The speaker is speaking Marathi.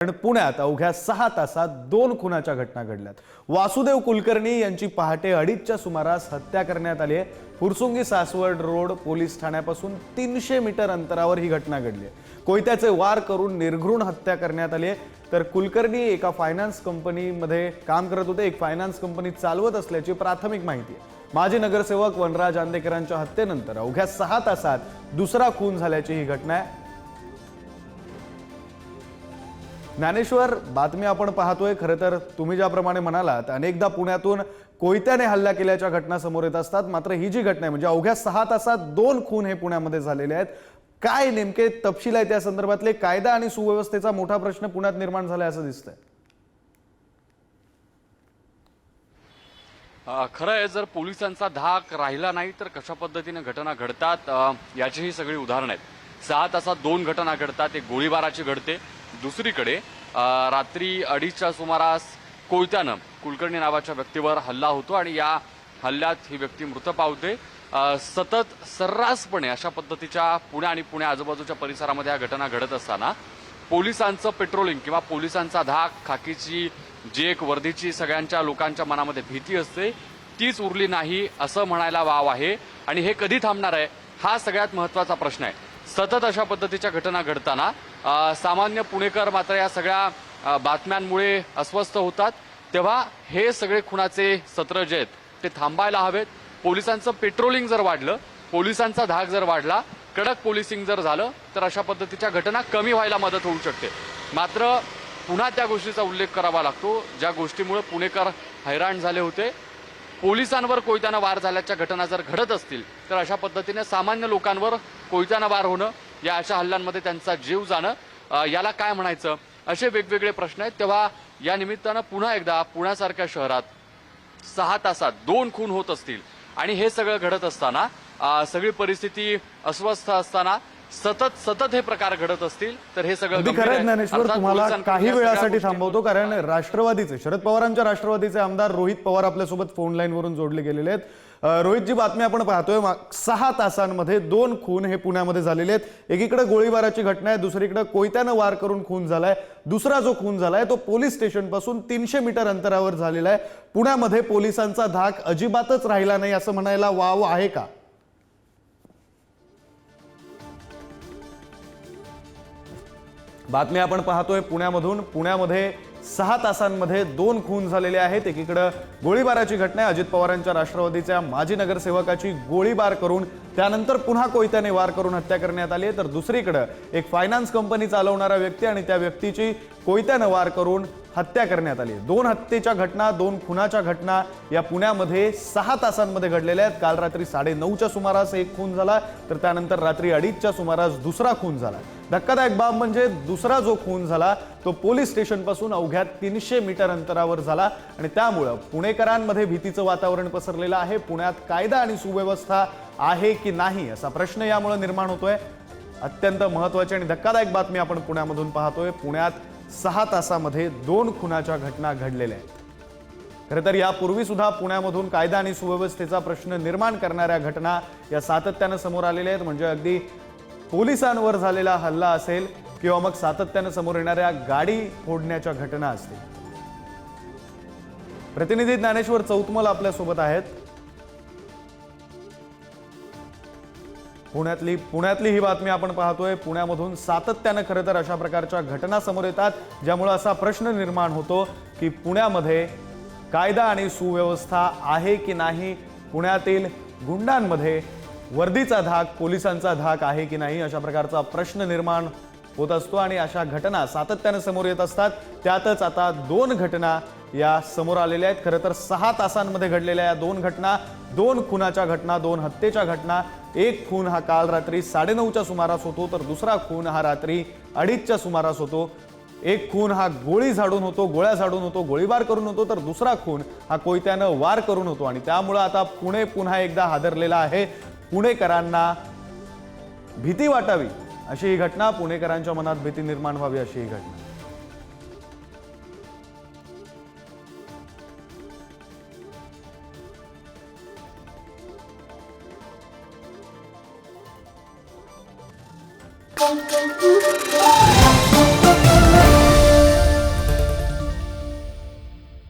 कारण पुण्यात अवघ्या सहा तासात दोन खुनाच्या घटना घडल्यात. वासुदेव कुलकर्णी यांची पहाटे अडीचच्या सुमारास हत्या करण्यात आली आहे. फुरसुंगी सासवड रोड पोलीस ठाण्यापासून तीनशे मीटर अंतरावर ही घटना घडली आहे. कोयत्याचे वार करून निर्घृण हत्या करण्यात आली आहे. तर कुलकर्णी एका फायनान्स कंपनीमध्ये काम करत होते. एक फायनान्स कंपनी चालवत असल्याची प्राथमिक माहिती आहे. माजी नगरसेवक वनराज आंदेकरांच्या हत्येनंतर अवघ्या सहा तासात दुसरा खून झाल्याची ही घटना आहे. ज्ञानेश्वर बातमी आपण पाहतोय. खरं तर तुम्ही ज्याप्रमाणे म्हणालात अनेकदा पुण्यातून कोयत्याने हल्ला केल्याच्या घटना समोर येत असतात. मात्र ही जी घटना आहे म्हणजे अवघ्या सहा तासात दोन खून हे पुण्यामध्ये झालेले आहेत. काय नेमके तपशील आहे त्या संदर्भातले? कायदा आणि सुव्यवस्थेचा मोठा प्रश्न पुण्यात निर्माण झालाय असं दिसतंय. खरं आहे जर पोलिसांचा धाक राहिला नाही तर कशा पद्धतीने घटना घडतात? याचीही सगळी उदाहरणं आहेत. सहा तासात दोन घटना घडतात. एक गोळीबाराची घडते. दुसरीकडे रात्री अडीचच्या सुमारास कोयत्यानं कुलकर्णी नावाच्या व्यक्तीवर हल्ला होतो आणि या हल्ल्यात ही व्यक्ती मृत पावते. सतत सर्रासपणे अशा पद्धतीच्या पुणे आणि पुणे आजूबाजूच्या परिसरामध्ये या घटना घडत असताना पोलिसांचं पेट्रोलिंग किंवा पोलिसांचा धाक खाकीची जी एक वर्दीची सगळ्यांच्या लोकांच्या मनामध्ये भीती असते. तीच उरली नाही असं म्हणायला वाव आहे. आणि हे कधी थांबणार आहे हा सगळ्यात महत्त्वाचा प्रश्न आहे. सतत अशा पद्धतीच्या घटना घडताना सामान्य पुणेकर मात्र या सगळ्या बातम्यांमुळे अस्वस्थ होतात. तेव्हा हे सगळे खुणाचे सत्र जे आहेत ते थांबायला हवेत. पोलिसांचं पेट्रोलिंग जर वाढलं पोलिसांचा धाक जर वाढला कडक पोलिसिंग जर झालं तर अशा पद्धतीच्या घटना कमी व्हायला मदत होऊ शकते. मात्र पुन्हा त्या गोष्टीचा उल्लेख करावा लागतो ज्या गोष्टीमुळे पुणेकर हैराण झाले होते. पोलिसांवर कोयत्यानं वार झाल्याच्या घटना जर घडत असतील तर अशा पद्धतीने सामान्य लोकांवर कोयत्यानं वार होणं या अशा हल्ल्यांमध्ये त्यांचा जीव जाणं याला काय म्हणायचं? असे वेगवेगळे प्रश्न आहेत. तेव्हा या निमित्तानं पुन्हा एकदा पुण्यासारख्या शहरात सहा तासात दोन खून होत असतील. आणि हे सगळं घडत असताना सगळी परिस्थिती अस्वस्थ असताना सतत सतत हे प्रकार घडत असतील. तर हे सगळं ज्ञानेश्वर तुम्हाला काही वेळासाठी थांबवतो कारण राष्ट्रवादीचे शरद पवारांच्या राष्ट्रवादीचे आमदार रोहित पवार आपल्यासोबत फोन लाईन वरून जोडले गेलेले आहेत. रोहितजी बातमी आपण पाहतोय. मा- सहा तासांमध्ये दोन खून हे पुण्यामध्ये झालेले आहेत. एकीकडे गोळीबाराची घटना आहे दुसरीकडे कोयत्यानं वार करून खून झालाय. दुसरा जो खून झालाय तो पोलीस स्टेशनपासून तीनशे मीटर अंतरावर झालेला आहे. पुण्यामध्ये पोलिसांचा धाक अजिबातच राहिला नाही असं म्हणायला वाव आहे का? बातमी आपण पाहतोय पुण्यामधून. पुण्यामध्ये सहा तासांमध्ये दोन खून झालेले आहेत. एकीकडं गोळीबाराची घटना आहे. अजित पवारांच्या राष्ट्रवादीच्या माजी नगरसेवकाची गोळीबार करून त्यानंतर पुन्हा कोयत्याने वार करून हत्या करण्यात आली आहे. तर दुसरीकडं एक फायनान्स कंपनी चालवणारा व्यक्ती आणि त्या व्यक्तीची कोयत्यानं वार करून हत्या करण्यात आली दोन हत्येच्या घटना दोन खुनाच्या घटना या पुण्यामध्ये सहा तासांमध्ये घडलेल्या आहेत. काल रात्री साडे नऊच्या सुमारास एक खून झाला तर त्यानंतर रात्री अडीचच्या सुमारास दुसरा खून झाला. धक्कादायक बाब म्हणजे दुसरा जो खून झाला तो पोलीस स्टेशनपासून अवघ्या तीनशे मीटर अंतरावर झाला आणि त्यामुळं पुणेकरांमध्ये भीतीचं वातावरण पसरलेलं आहे. पुण्यात कायदा आणि सुव्यवस्था आहे की नाही असा प्रश्न यामुळे निर्माण होतोय. अत्यंत महत्वाची आणि धक्कादायक बातमी आपण पुण्यामधून पाहतोय. पुण्यात सहा तासामध्ये दोन खुनाच्या घटना घडलेल्या आहेत. खरं तर यापूर्वी सुद्धा पुण्यामधून कायदा आणि सुव्यवस्थेचा प्रश्न निर्माण करणाऱ्या घटना या सातत्यानं समोर आलेल्या आहेत. म्हणजे अगदी पोलिसांवर झालेला हल्ला असेल किंवा मग सातत्यानं समोर येणाऱ्या गाडी फोडण्याच्या घटना असतील. प्रतिनिधी ज्ञानेश्वर चौतमल आपल्यासोबत आहेत. पुण्यातली पुण्यातली ही बातमी आपण पाहतोय. पुण्यामधून सातत्यानं खरं तर अशा प्रकारच्या घटना समोर येतात ज्यामुळे असा प्रश्न निर्माण होतो की पुण्यामध्ये कायदा आणि सुव्यवस्था आहे की नाही? पुण्यातील गुंडांमध्ये वर्दीचा धाक पोलिसांचा धाक आहे की नाही अशा प्रकारचा प्रश्न निर्माण होत असतो आणि अशा घटना सातत्यानं समोर येत असतात. त्यातच आता दोन घटना या समोर आलेल्या आहेत. खरं तर सहा तासांमध्ये घडलेल्या या दोन घटना दोन खुनाच्या घटना दोन हत्येच्या घटना. एक खून हा काल रात्री साडेनऊच्या सुमारास होतो तर दुसरा खून हा रात्री अडीचच्या सुमारास होतो. एक खून हा गोळी झाडून होतो गोळ्या झाडून होतो गोळीबार करून होतो तर दुसरा खून हा कोयत्यानं वार करून होतो. आणि त्यामुळं आता पुणे पुन्हा एकदा हादरलेला आहे. पुणेकरांना भीती वाटावी अशी ही घटना पुणेकरांच्या मनात भीती निर्माण व्हावी अशी ही घटना Thank you.